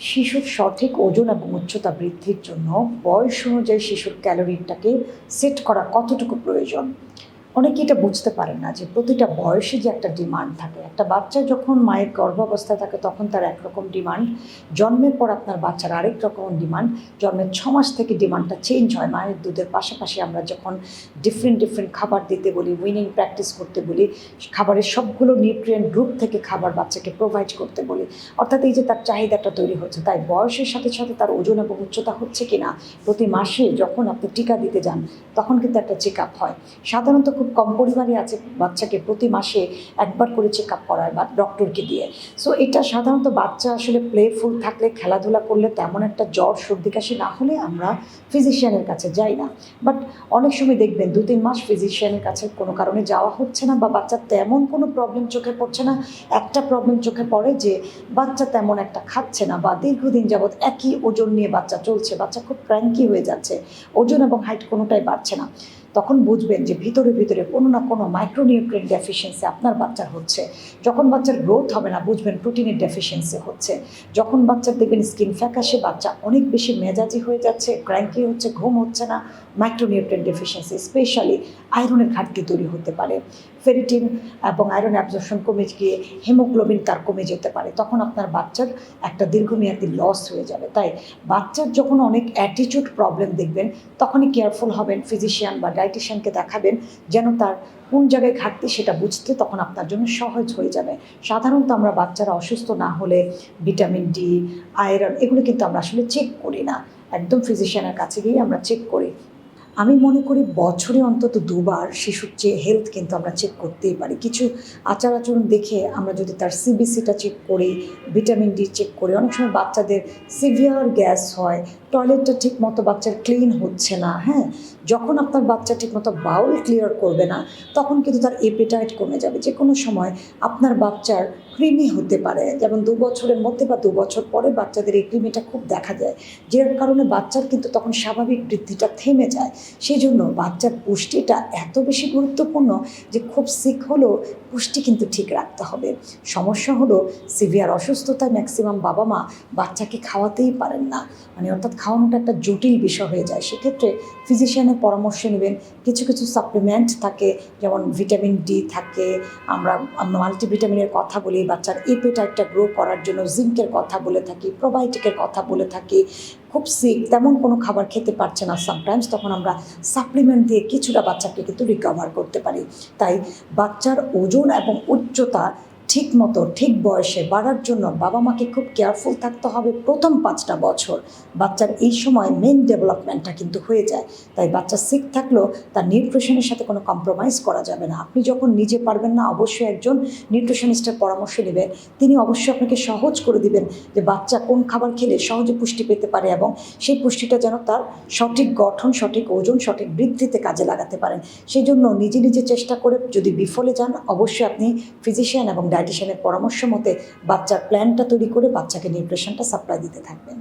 শিশুর সঠিক ওজন এবং উচ্চতা বৃদ্ধির জন্য বয়স অনুযায়ী শিশুর ক্যালোরিটাকে সেট করা কতটুকু প্রয়োজন? অনেকে এটা বুঝতে পারেন না যে প্রতিটা বয়সে যে একটা ডিমান্ড থাকে। একটা বাচ্চা যখন মায়ের গর্ভাবস্থায় থাকে, তখন তার একরকম ডিমান্ড জন্মের পর আপনার বাচ্চার আরেক রকম ডিমান্ড জন্মের ছ মাস থেকে ডিমান্ডটা চেঞ্জ হয়। মায়ের দুধের পাশাপাশি আমরা যখন ডিফারেন্ট ডিফারেন্ট খাবার দিতে বলি উইনিং প্র্যাকটিস করতে বলি, খাবারের সবগুলো নিউট্রিয়েন্ট গ্রুপ থেকে খাবার বাচ্চাকে প্রোভাইড করতে বলি, অর্থাৎ এই যে তার চাহিদাটা তৈরি হচ্ছে, তাই বয়সের সাথে সাথে তার ওজন এবং উচ্চতা হচ্ছে কি না প্রতি মাসে যখন আপনি টিকা দিতে যান, তখন কিন্তু একটা চেক আপ হয়। সাধারণত খুব কম পরিমাণে আছে বাচ্চাকে প্রতি মাসে একবার করে চেক আপ করায় বা ডক্টরকে দিয়ে। সো এটা সাধারণত বাচ্চা আসলে প্লেফুল থাকলে, খেলাধুলা করলে তেমন একটা জ্বর, সর্দি, কাশি না হলে আমরা ফিজিশিয়ানের কাছে যাই না। বাট অনেক সময় দেখবেন দু, তিন মাস ফিজিশিয়ানের কাছে কোনো কারণে যাওয়া হচ্ছে না বা বাচ্চার তেমন কোনো প্রবলেম চোখে পড়ছে না। একটা প্রবলেম চোখে পড়ে যে বাচ্চা তেমন একটা খাচ্ছে না বা দীর্ঘদিন যাবৎ একই ওজন নিয়ে বাচ্চা চলছে, বাচ্চা খুব ক্র্যাঙ্কি হয়ে যাচ্ছে, ওজন এবং হাইট কোনোটাই বাড়ছে না। তখন বুঝবেন যে ভিতরে ভিতরে কোনো না কোনো মাইক্রোনিউট্রিয়েন্ট ডেফিসিয়েন্সি আপনার বাচ্চার হচ্ছে। যখন বাচ্চার গ্রোথ হবে না, বুঝবেন প্রোটিনের ডেফিসিয়েন্সি হচ্ছে। যখন বাচ্চার দেখবেন স্কিন ফ্যাকাশে, বাচ্চা অনেক বেশি মেজাজি হয়ে যাচ্ছে ক্র্যাঙ্কি হচ্ছে, ঘুম হচ্ছে না মাইক্রোনিউট্রিয়েন্ট ডেফিসিয়েন্সি স্পেশালি আয়রনের ঘাটতি তৈরি হতে পারে। ফেরিটিন এবং আয়রন অ্যাবজর্পশন কমে গিয়ে হিমোগ্লোবিন তার কমে যেতে পারে। তখন আপনার বাচ্চার একটা দীর্ঘমেয়াদী লস হয়ে যাবে। তাই বাচ্চার যখন অনেক অ্যাটিটিউড প্রবলেম দেখবেন, তখনই কেয়ারফুল হবেন ফিজিশিয়ান বা ডায়েটিশিয়ানকে দেখাবেন, যেন তার কোন জায়গায় ঘাটতি সেটা বুঝতে তখন আপনার জন্য সহজ হয়ে যাবে। সাধারণত আমরা বাচ্চারা অসুস্থ না হলে ভিটামিন ডি আয়রন এগুলো কিন্তু আমরা আসলে চেক করি না। একদম ফিজিশিয়ানের কাছে গিয়ে আমরা চেক করি। আমি মনে করি বছরে অন্তত দুবার শিশুর যে হেলথ কিন্তু আমরা চেক করতেই পারি। কিছু আচার আচরণ দেখে আমরা যদি তার সিবিসিটা চেক করি ভিটামিন ডি চেক করি, অনেক সময় বাচ্চাদের সিভিয়ার গ্যাস হয় টয়লেটটা ঠিক মতো বাচ্চার ক্লিন হচ্ছে না হ্যাঁ? যখন আপনার বাচ্চা ঠিকমতো বাউল ক্লিয়ার করবে না, তখন কিন্তু তার এপিটাইট কমে যাবে। যে কোনো সময় আপনার বাচ্চার কৃমি হতে পারে, যেমন দু বছরের মধ্যে বা দু বছর পরে বাচ্চাদের এই কৃমিটা খুব দেখা যায়। যার কারণে বাচ্চার কিন্তু তখন স্বাভাবিক বৃদ্ধিটা থেমে যায়। সেই জন্য বাচ্চার পুষ্টিটা এত বেশি গুরুত্বপূর্ণ যে খুব সিক হলেও পুষ্টি কিন্তু ঠিক রাখতে হবে। সমস্যা হলো সিভিয়ার অসুস্থতায় ম্যাক্সিমাম বাবা মা বাচ্চাকে খাওয়াতেই পারেন না। মানে অর্থাৎ খাওয়ানোটা একটা জটিল বিষয় হয়ে যায়। সেক্ষেত্রে ফিজিশিয়ানের পরামর্শ নেবেন। কিছু কিছু সাপ্লিমেন্ট থাকে, যেমন ভিটামিন ডি থাকে। আমরা মাল্টিভিটামিনের কথা বলি, বাচ্চার এপেটাইটটা গ্রো করার জন্য জিঙ্কের কথা বলে থাকি প্রোবায়োটিকের কথা বলে থাকি। খুব সিক তেমন কোনো খাবার খেতে পারছে না সামটাইমস তখন আমরা সাপ্লিমেন্ট দিয়ে কিছুটা বাচ্চাকে কিন্তু রিকভার করতে পারি। তাই বাচ্চার ওজন এবং উচ্চতা ঠিক মতো, ঠিক বয়সে বাড়ার জন্য বাবা মাকে খুব কেয়ারফুল থাকতে হবে প্রথম পাঁচটা বছর। বাচ্চার এই সময় মেন ডেভেলপমেন্টটা কিন্তু হয়ে যায়। তাই বাচ্চা সিক থাকলেও তার নিউট্রিশনের সাথে কোনো কম্প্রোমাইজ করা যাবে না। আপনি যখন নিজে পারবেন না, অবশ্যই একজন নিউট্রিশনিস্টের পরামর্শ নেবেন। তিনি অবশ্যই আপনাকে সহজ করে দিবেন যে বাচ্চা কোন খাবার খেলে সহজে পুষ্টি পেতে পারে এবং সেই পুষ্টিটা যেন তার সঠিক গঠন, সঠিক ওজন, সঠিক বৃদ্ধিতে কাজে লাগাতে পারেন। সেই জন্য নিজে নিজে চেষ্টা করে যদি বিফলে যান, অবশ্যই আপনি ফিজিশিয়ান এবং ডায়েটিশিয়ানের পরামর্শ মতে বাচ্চার প্ল্যানটা তৈরি করে বাচ্চাকে নিউট্রিশনটা সাপ্লাই দিতে থাকবেন।